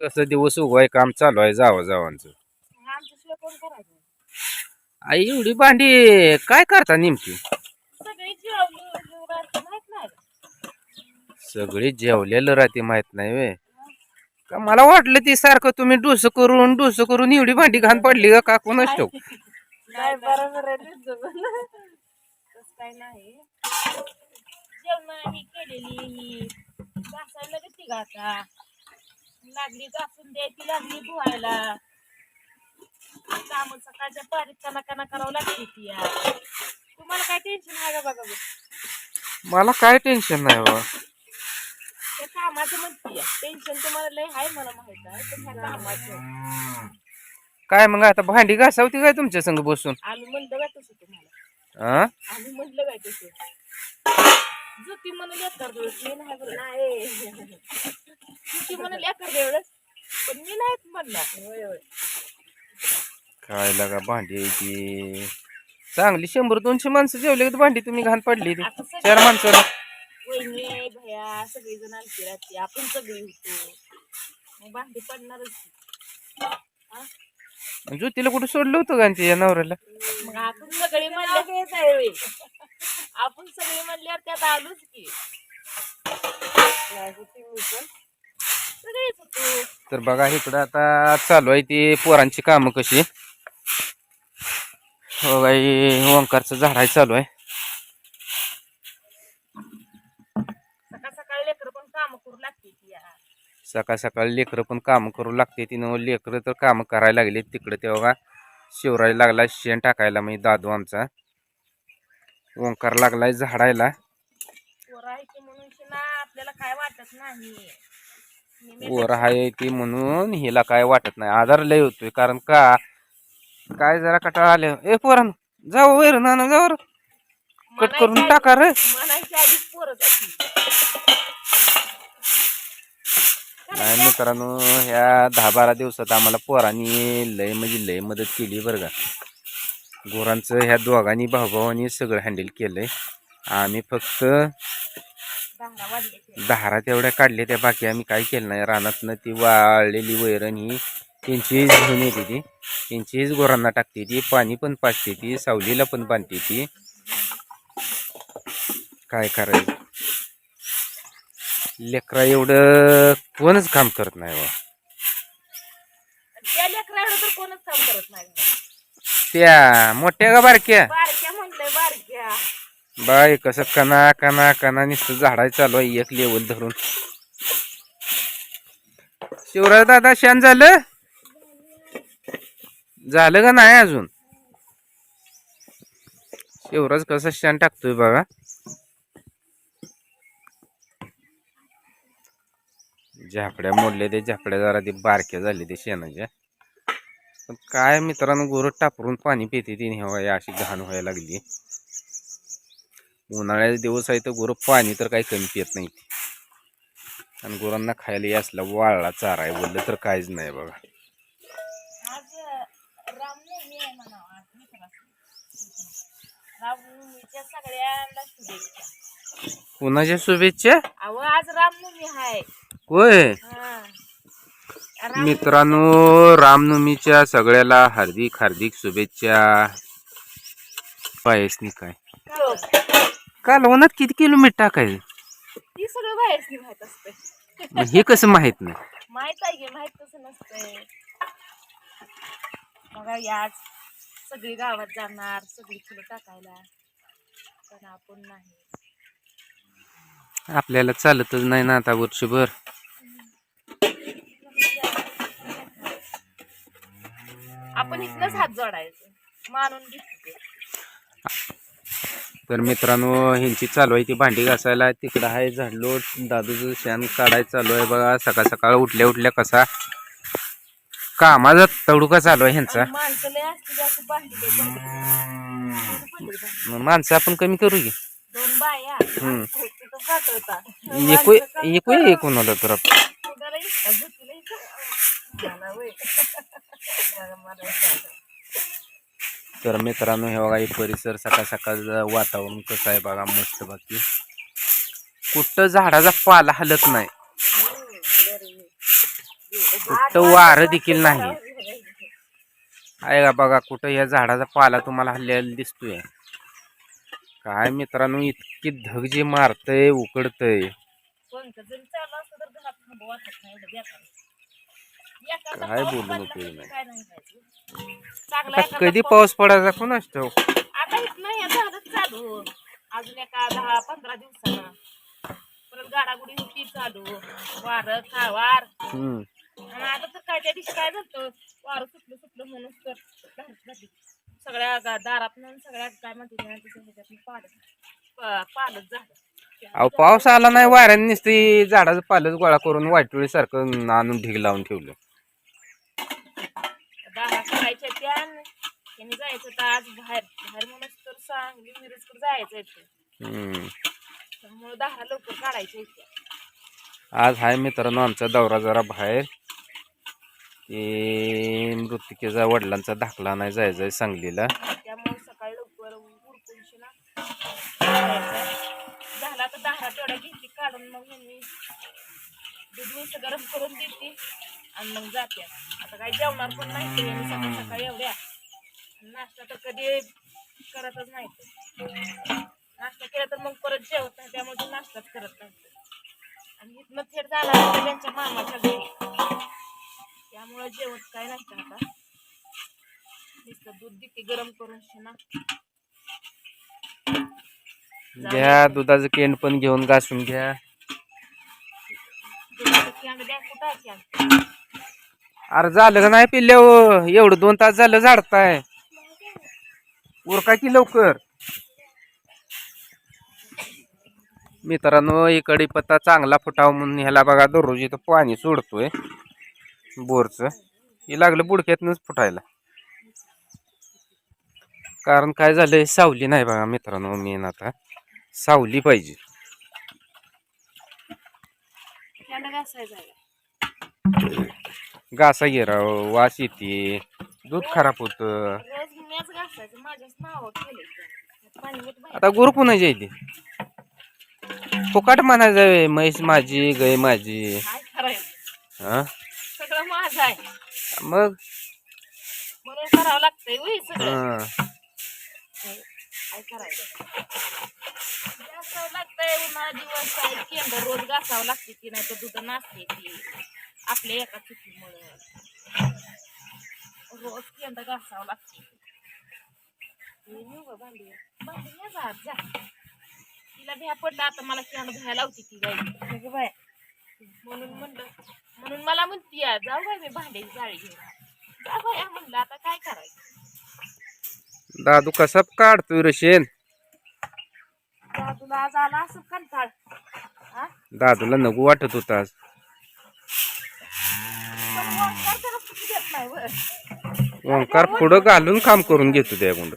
कसं दिवस उगवाय काम चालू आहे जावा जावांचं. आई एवढी भांडी काय करता नेमकी? सगळी जेवलेलं राहते माहीत नाही वे का मला वाटलं ती सारखं तुम्ही डोस करून डोस करून एवढी भांडी घाण पडली का? काकूनच ठेव नाही लागली घासून द्यायची लागली धुवायला. काम सकाळच्या पारीत कना कना करावं लागते ती या तुम्हाला काय टेन्शन आहे का बघा? मला काय टेन्शन नाही बाबा त्या कामाचं म्हणते टेन्शन तुम्हाला लय आहे मला माहीत आहे पण ह्या कामाचं. काय मग आता भांडी घासावती काय तुमच्या संग बसून? आम्ही म्हणलं काय तसं तुम्हाला. आम्ही म्हणलं काय तसं. जुती म्हणाल एकर दिवस. मी नाही बरं नाही. जुती म्हणाल एकर दिवस. पण मी नाहीच म्हणणार. होय होय. काय लागा भांडी चांगली शंभर दोनशे माणसं जेवले की भांडी तुम्ही घाण पडली ती? आता सगळी चार माणसं वहिनी भया सगळी जण आणखी राहते आपण सगळी होतो. मग भांडी पडणारच? ज्योतीला कुठं सोडलं होतं का तिच्या नवऱ्याला? मग आपण सगळी आपण सगळी म्हणल्यावर त्यात आलोच की. सगळीच होतो तर बघा इकडं आता चालू आहे ती पोरांची कामं कशी. हो गाई ओंकारचं झाडाय चालू आहे. सकाळ सकाळी लेकर पण काम करू लागते. सकाळ सकाळी लेकरं पण कामं करू लागते तिनं लेकरं तर कामं करायला लागले तिकडं. तेव्हा शिवरायला लागला शेण टाकायला म्हणजे दादू आमचा. ओंकार लागलाय झाडायला. पोरं आहे की म्हणून ना वर आहे ती हिला काय वाटत नाही. आधार लय होतोय कारण का? काय जरा कटाळा आले ए पोरान जाऊ वैर नाना जाऊ कट करून टाका रे. पोरं. नाही मित्रांनो ह्या दहा बारा दिवसात आम्हाला पोरांनी लय म्हणजे लय मदत केली बरं का. गोरांचं ह्या दोघांनी भाऊभावांनी सगळं हँडल केलंय. आम्ही फक्त. दहारा तेवढ्या काढल्या त्या बाकी आम्ही काय केलं नाही. रानातनं ती वाळलेली वैरण ही त्यांचीच घेऊन येते ती. त्यांचीच गोरांना टाकते ती पाणी पण पाजते ती सावलीला पण बांधते ती. काय करायचं? लेकरा एवढं कोणच काम करत नाही बा. त्या मोठ्या का बारक्या? बारक्या म्हणलंय बारक्या. बाय कसं कना कना कना नुसतं झाडाय चालू आहे एक लेवल धरून. शिवराज दादा शान झालं? झालं का नाही अजून? शिवराज कसं शान टाकतोय बघा. झापड्या मोडले ते झापड्या जरा ते बारक्या झाले ते शेणाच्या. पण काय मित्रांनो गोरं टापरून पाणी पिते ती हेव्हा अशी घाण व्हायला लागली. उन्हाळ्याचे दिवस आहे तर गुरं पाणी तर काही कमी पित नाही आणि गुरांना खायला असला वाळला चारा आहे बोललं तर काहीच नाही बघा. कुणाच्या शुभेच्छा? आज रामनवमी आहे. होय. हा. मित्रांनो रामनवमीच्या सगळ्याला हार्दिक हार्दिक शुभेच्छा. पायसनी काय. काल वनात किती किलोमीटर टाकायचं? ती सगळं बाहेरची माहीत असते मग हे कसं माहीत नाही? माहीत आहे की माहीत कसं नसतंय. बघा याच सगळी गावात जाणार सगळी फुलं टाकायला. पण आपण नाही. आपल्याला चालतच नाही ना आता वर्षभर. आपण इथनच हात जोडायचं. मानून तर मित्रांनो ह्यांची चालू आहे ती भांडी घासायला. तिकडं आहे झाडलोट दादूचं शेण काढायचं चालू आहे बघा. सकाळ सकाळ उठल्या उठल्या कसा कामाचा तडुका चालू आहे ह्यांचा. माणसं आपण कमी करू की. दोन बाया. हम्म. तिथं पाठवता एकू एकू ये कोणाला तर. आपण. तर मित्रांनो हे बघा हे परिसर सकाळ सकाळचं वातावरण कसं आहे बघा मस्त बाकी कुठं झाडाचा पाला हलत नाही. कुठं वारं देखील नाही. आहे का बघा कुठं या झाडाचा पाला तुम्हाला हल्लेला दिसतोय. काय मित्रांनो इतकी धग जे मारतय उकडतय. काय आता एखादा कधी पाऊस- पडायचा कोणाच ठाऊक? आता इथनं झालं चालू. अजून एका दहा पंधरा दिवसानं परत गाडागुडी होती चालू. वारं खावार हम्म. आणि आता तर काय त्या दिवशी काय झालं वारं सुटलं सुटलं म्हणून तर धाडस झाली सगळ्या दारात काय म्हणते झालं अहो पाऊस आला नाही वाऱ्याने नुसती झाडाचं पालच गोळा करून वाटोळी सारखं आणून ढीग लावून ठेवलं दारा त्या त्यांनी जायचं तर आज बाहेर. बाहेर म्हणून तर सांगली मिरजकडे जायचं हम्म. त्यामुळे दहा लवकर काढायच्या इथे आज हाय मित्रांनो आमचा दौरा जरा बाहेर. ते मृतिकेचा वडिलांचा दाखला नाही जायचा आहे सांगलीला. त्यामुळे सकाळी लवकर उरकून झाला तर दहा तेवढ्या घेतली काढून मग यांनी दूध मीठ गरम करून देते. आणि मग जाते. आता काही जेवणार पण नाही सकाळी सकाळी एवढ्या. नाश्ता तर कधी करतच नाही ते. नाश्ता केला तर मग परत जेवत नाही त्यामुळे ते नाश्ताच करत नाही. आणि इथनं थेट झाला त्यांच्या मामाच्या घरी. त्यामुळे जेवत काय नाही आता. नुसतं दूध देते गरम करून शिना. घ्या दुधाचं केंड पण घेऊन घासून घ्या. दुधाचं कॅन द्या कुठं आहे कॅन अरे झालं का नाही पिल्ल्या एवढं दोन तास झालं झाडताय. उरका की लवकर? मित्रांनो इकडे पत्ता चांगला फुटावा म्हणून ह्याला बघा दररोज इथं पाणी सोडतोय. बोरचं. हे लागलं बुडक्यातनंच फुटायला. कारण काय झालंय सावली नाही बघा मित्रांनो मेन आता. सावली पाहिजे. घासा गेरा वास येते. दूध खराब होतं. आता गुरु पुन्हा जाईल फुकाट म्हणायचं म्हैस माझी गय माझी. हा? मग? हा. लागतंय उन्हाळा दिवस केंद्र रोज घासावं लागते ती नाही तर दूध नाचते ती. आपल्या एका चुकीमुळे. रोज केंद्र घासावं लागते हे नेऊ गं भांडी. भांडी ने जा जा. तिला भ्या पडला आता मला केंद्र भ्या लावते ती बाय म्हणून म्हणलं म्हणून मला म्हणती या जाऊ बाय मी भांड्याची जाळी घेऊन जा बाया म्हणलं आता काय करायचं? दादू कसा काढतोय रशेन तुला आज आला असं कंटाळ. हा? दादूला नगू वाटत होता आज पण ओंकार त्याला सुट्टी देत नाही वर ओंकार पुढं घालून काम करून घेतो त्या गुंड.